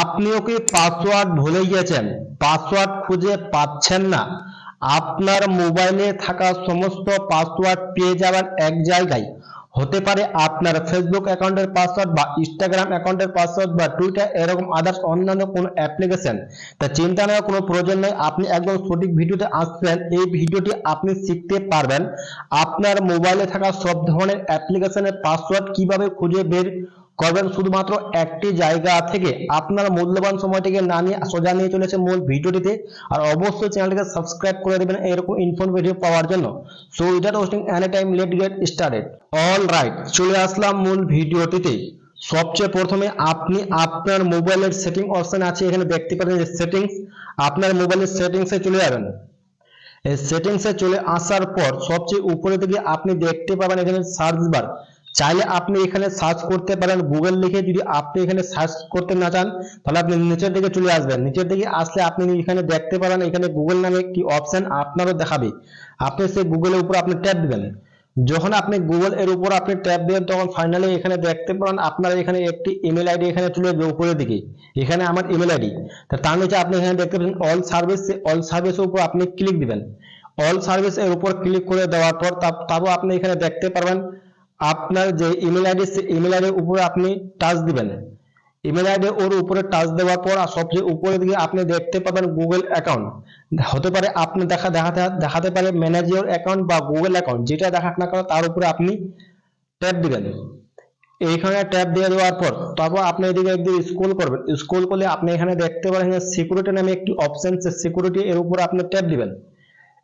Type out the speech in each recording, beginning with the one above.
আপনিও কি পাসওয়ার্ড ভুলে গিয়েছেন পাসওয়ার্ড খুঁজে পাচ্ছেন না। আপনার মোবাইলে থাকা সমস্ত পাসওয়ার্ড পেয়ে যাবেন এক জায়গায়। হতে পারে আপনার ফেসবুক অ্যাকাউন্টের পাসওয়ার্ড বা ইনস্টাগ্রাম অ্যাকাউন্টের পাসওয়ার্ড বা টুইটার এরকম আদার্স অন্যান্য কোনো অ্যাপ্লিকেশন তা চিন্তা নেওয়ার কোনো প্রয়োজন নেই, আপনি একদম সঠিক ভিডিওতে আসছেন এই ভিডিওটি আপনি শিখতে পারবেন। আপনার মোবাইলে থাকা সব ধরনের অ্যাপ্লিকেশনের পাসওয়ার্ড কীভাবে খুঁজে বের করবেন শুধুমাত্র একটি জায়গা থেকে আপনার মূল্যবান সময়টিকে না নিয়ে সোজা নিয়ে চলেছে মূল ভিডিওটিতে। আর অবশ্যই চ্যানেলটিকে সাবস্ক্রাইব করে দেবেন এরকম ইনফরমেটিভ পাওয়ার জন্য। So without wasting any time let get started all right চলে আসলাম মূল ভিডিওটিতে। সবচেয়ে প্রথমে আপনি আপনার মোবাইলের সেটিং অপশন আছে, এখানে দেখতে পারেন যে সেটিংস আপনার মোবাইলের সেটিংসে চলে যাবেন এই সেটিংসে চলে আসার পর সবচেয়ে উপরে দিকে আপনি দেখতে পাবেন এখানে সার্চ বার চাইলে আপনি এখানে সার্চ করতে পারেন গুগল লিখে যদি আপনি এখানে সার্চ করতে না চান, তাহলে আপনি নিচের দিকে চলে আসবেন। নিচের দিকে আসলে আপনি এখানে দেখতে পারেন, এখানে গুগল নামে একটি অপশন আপনারও দেখাবে। আপনি সেই গুগলের উপর আপনি ট্যাপ দিবেন। যখন আপনি গুগল এর উপর আপনি ট্যাপ দিবেন, তখন ফাইনালি এখানে দেখতে পাবেন আপনার এখানে একটি ইমেল আইডি এখানে চলে আসবে উপরের দিকে। এখানে আমার ইমেল আইডি তার নিচে আপনি এখানে দেখতে পাবেন অল সার্ভিস অল সার্ভিসের উপর আপনি ক্লিক দিবেন। অল সার্ভিস এর উপর ক্লিক করে দেওয়ার পর তার- তারপর আপনি এখানে দেখতে পারবেন আপনার যে ইমেল আইডি ইমেল আইডির উপরে আপনি টাচ দিবেন। ইমেল আইডি ওর উপরে টাচ দেওয়ার পর সবচেয়ে উপরের দিকে আপনি দেখতে পাবেন গুগল অ্যাকাউন্ট হতে পারে আপনি দেখা দেখাতে দেখাতে পারে ম্যানেজার অ্যাকাউন্ট বা গুগল অ্যাকাউন্ট যেটা দেখাক না কেন তার উপরে আপনি ট্যাপ দিবেন। এইখানে ট্যাপ দিয়ে দেওয়ার পর তারপর আপনি এদিকে একদিকে স্ক্রল করবেন। স্ক্রল করলে আপনি এখানে দেখতে পারেন সিকিউরিটি নামে একটি অপশন সিকিউরিটি এর উপর আপনি ট্যাপ দিবেন।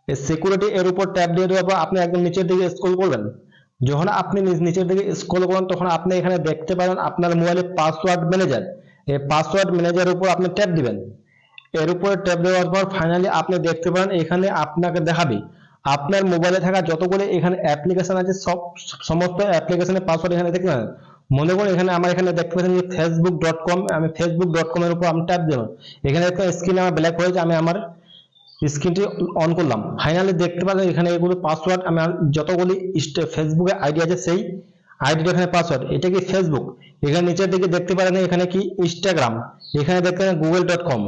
সিকিউরিটি এর উপর ট্যাপ দিয়ে দেওয়ার পর আপনি একদম নিচের দিকে স্ক্রল করবেন। যখন আপনি নিচ- নিচের দিকে স্ক্রল করেন, তখন আপনি এখানে দেখতে পারেন আপনার মোবাইলে পাসওয়ার্ড ম্যানেজার এই পাসওয়ার্ড ম্যানেজারের উপর আপনি ট্যাপ দিবেন। এর উপরে ট্যাপ দেওয়ার পর ফাইনালি আপনি দেখতে পারেন, এখানে আপনাকে দেখাবে। আপনার মোবাইলে থাকা যতগুলো এখানে অ্যাপ্লিকেশন আছে, সব, সমস্ত অ্যাপ্লিকেশনের পাসওয়ার্ড এখানে দেখতে পাবেন। মনে করুন এখানে আমার এখানে দেখতে পাচ্ছেন যে ফেসবুক ডট কম আমি ফেসবুক ডট কম এর উপর আমি ট্যাপ দেবো এখানে একটা স্ক্রিন আমার ব্ল্যাক হয়েছে, আমি আমার স্ক্রিনটি অন করলাম। ফাইনালি দেখতে পাচ্ছেন এখানে এগুলো পাসওয়ার্ড আমি আর যতগুলি ফেসবুকে আইডি আছে সেই আইডিটা এখানে পাসওয়ার্ড এটা কি ফেসবুক এখানে নিচের দিকে দেখতে পারেন এখানে কি ইনস্টাগ্রাম এখানে দেখতে পারেন গুগল ডট কম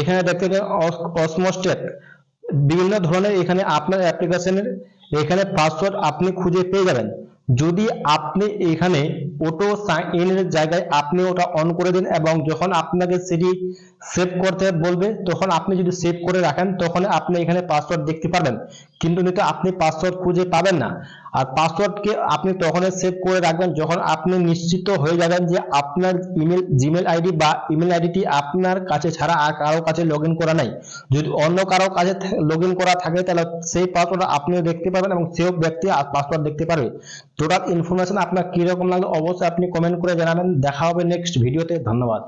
এখানে দেখতে পারেন অসমস্টেক বিভিন্ন ধরনের এখানে আপনার অ্যাপ্লিকেশনের এখানে পাসওয়ার্ড আপনি খুঁজে পেয়ে যাবেন। যদি আপনি এখানে অটো সাইন ইনের জায়গায় আপনি ওটা অন করে দিন এবং যখন আপনাকে সেটি সেভ করতে বলবে, তখন আপনি যদি সেভ করে রাখেন, তখন আপনি এখানে পাসওয়ার্ড দেখতে পাবেন কিন্তু নিতে আপনি পাসওয়ার্ড খুঁজে পাবেন না। আর পাসওয়ার্ডকে আপনি তখনই সেভ করে রাখবেন যখন আপনি নিশ্চিত হয়ে যাবেন যে আপনার ইমেল জিমেল আইডি বা ইমেল আইডিটি আপনার কাছে ছাড়া আর কারও কাছে লগ করা নাই। যদি অন্য কারও কাছে লগ করা থাকে, তাহলে সেই পাসওয়ার্ড আপনিও দেখতে পাবেন এবং সেও ব্যক্তি পাসওয়ার্ড দেখতে পারবে। টোটাল ইনফরমেশন আপনার কীরকম লাগল, অবশ্যই আপনি কমেন্ট করে জানাবেন। দেখা হবে নেক্সট ভিডিওতে ধন্যবাদ।